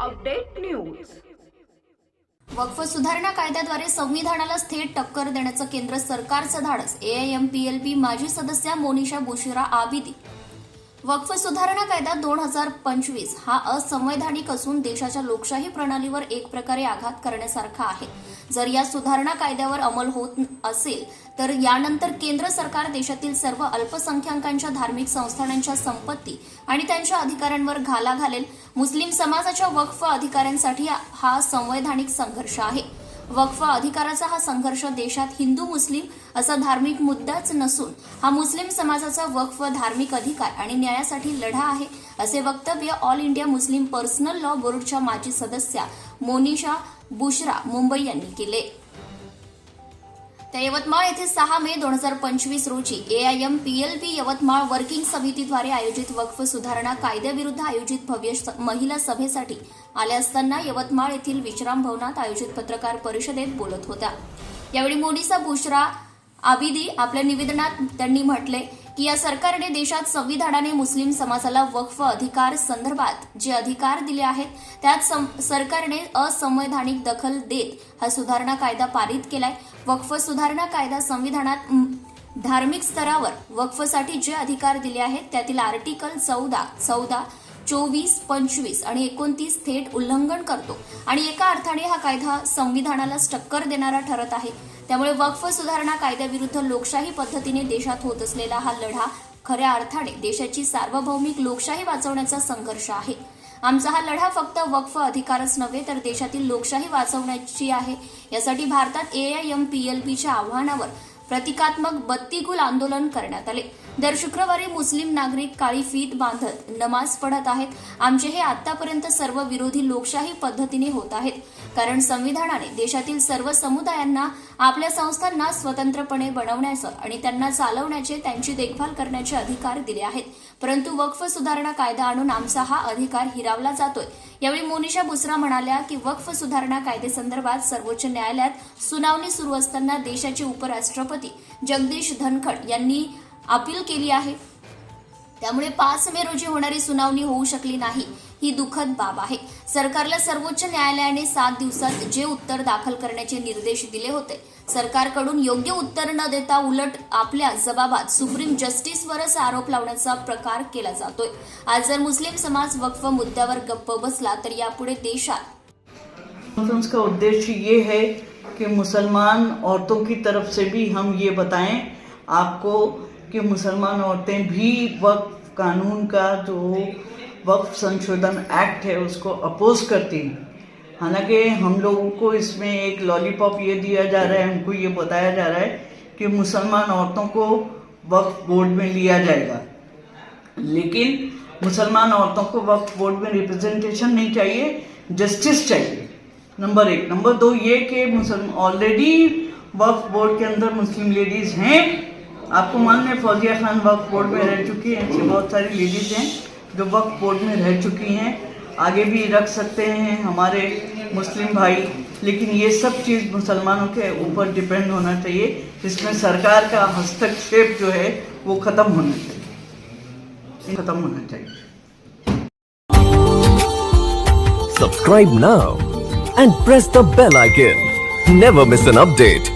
Update news. वक्फ सुधारणा कायद्याद्वारे संविधानाला थेट टक्कर देण्याचं केंद्र सरकारचं धाडस. एआयएमपीएलपी माजी सदस्या मोनिशा बुशिरा आबिदी. वक्फ सुधारणा कायदा दोन हजार पंचवीस हा असंवैधानिक असून देशाच्या लोकशाही प्रणालीवर एक प्रकारे आघात करण्यासारखा आहे. जर या सुधारणा कायद्यावर अंमल होत असेल तर यानंतर केंद्र सरकार देशातील सर्व अल्पसंख्याकांच्या धार्मिक संस्थानांच्या संपत्ती आणि त्यांच्या अधिकारांवर घाला घालेल. मुस्लिम समाजाच्या वक्फ अधिकाऱ्यांसाठी हा संवैधानिक संघर्ष आहे. वक्फ अधिकाराचा हा संघर्ष देशात हिंदू मुस्लिम असा धार्मिक मुद्दाच नसून हा मुस्लिम समाजाचा वक्फ धार्मिक अधिकार आणि न्यायासाठी लढा आहे असे वक्तव्य all India Muslim personal law बोर्डच्या माजी सदस्या मोनिशा बुशरा मुंबई यांनी केले. त्या यवतमाळ येथे सहा मे दोन हजार पंचवीस रोजी एआयएम पीएलपी यवतमाळ वर्किंग समितीद्वारे आयोजित वक्फ सुधारणा कायद्याविरुद्ध आयोजित भव्य स- महिला सभेसाठी आल्या असताना यवतमाळ येथील विश्राम भवनात आयोजित पत्रकार परिषदेत बोलत होत्या. यावेळी मोनिसा बुशरा आबिदी आपल्या निवेदनात त्यांनी म्हटले की या सरकारने देशात संविधानाने मुस्लिम समाजाला वक्फ अधिकार संदर्भात जे अधिकार दिले आहेत त्यात सरकारने असंवैधानिक दखल देत हा सुधारणा कायदा पारित केलाय. वक्फ सुधारणा कायदा संविधानात धार्मिक स्तरावर वक्फसाठी जे अधिकार दिले आहेत त्यातील आर्टिकल चौदा चौदा चोवीस पंचवीस आणि एकोणतीस थेट उल्लंघन करतो. आणि एका अर्थाने हा कायदा संविधानालाच टक्कर देणारा ठरत आहे. त्यामुळे वक्फ सुधारणा कायद्याविरुद्ध लोकशाही पद्धतीने देशात होत असलेला हा लढा खऱ्या अर्थाने देशाची सार्वभौमिक लोकशाही वाचवण्याचा संघर्ष आहे. आमचा हा लढा फक्त वक्फ अधिकारच नव्हे तर देशातील लोकशाही वाचवण्याची आहे. यासाठी भारतात A I M P L बीच्या आव्हानावर प्रतिकात्मक बत्तीगुल आंदोलन करण्यात आले. दर शुक्रवारी मुस्लिम नागरिक काळी फीत बांधत नमाज पढत आहेत. आमचे हे आतापर्यंत सर्व विरोधी लोकशाही पद्धतीने होत आहेत. कारण संविधानाने देशातील सर्व समुदायांना आपल्या संस्थांना स्वतंत्रपणे बनवण्याचं आणि त्यांना चालवण्याचे त्यांची देखभाल करण्याचे अधिकार दिले आहेत. परंतु वक्फ सुधारणा कायदा आणून आमचा हा अधिकार हिरावला जातोय. यावेळी मोनिशा बुसरा म्हणाल्या की वक्फ सुधारणा कायदेसंदर्भात सर्वोच्च न्यायालयात सुनावणी सुरू असताना देशाचे उपराष्ट्रपती जगदीश धनखड यांनी अपील केली आहे. त्यामुळे पाच मे रोजी होणारी सुनावणी होऊ शकली नाही. ही दुःखद बाब आहे. सरकारला सर्वोच्च न्यायालयाने सात दिवसात जे उत्तर दाखल करण्याचे निर्देश दिले होते सरकारकडून योग्य उत्तर न देता उलट आपल्या जबाबात सुप्रीम जस्टिसवरच आरोप लावण्याचा प्रकार केला जातोय. आज जर मुस्लिम समाज वक्फ मुद्द्यावर गप्प बसला तर यापुढे देशात उद्देश का उद्देश्य ये है कि मुसलमान औरतों की तरफ से भी हम ये बताएं आपको कि मुसलमान औरतें भी वक्फ कानून का जो वक्फ संशोधन एक्ट है उसको अपोज करती हैं। हालाँकि हम लोगों को इसमें एक लॉलीपॉप ये दिया जा रहा है, हमको ये बताया जा रहा है कि मुसलमान औरतों को वक्फ बोर्ड में लिया जाएगा। लेकिन मुसलमान औरतों को वक्फ बोर्ड में रिप्रेजेंटेशन नहीं चाहिए जस्टिस चाहिए। नंबर एक। नंबर दो ये कि मुसलमान ऑलरेडी वक्फ बोर्ड के अंदर मुस्लिम लेडीज़ हैं आपको मालूम है, फौजिया खान वक्फ बोर्ड में रह चुकी हैं ऐसी बहुत सारी लेडीज़ हैं जो वक्फ बोर्ड में रह चुकी हैं आगे भी रख सकते हैं हमारे मुस्लिम भाई, लेकिन ये सब चीज़ मुसलमानों के ऊपर डिपेंड होना चाहिए इसमें सरकार का हस्तक्षेप जो है, वो ख़त्म होना चाहिए ख़त्म होना चाहिए Subscribe now and press the bell icon. Never miss an update.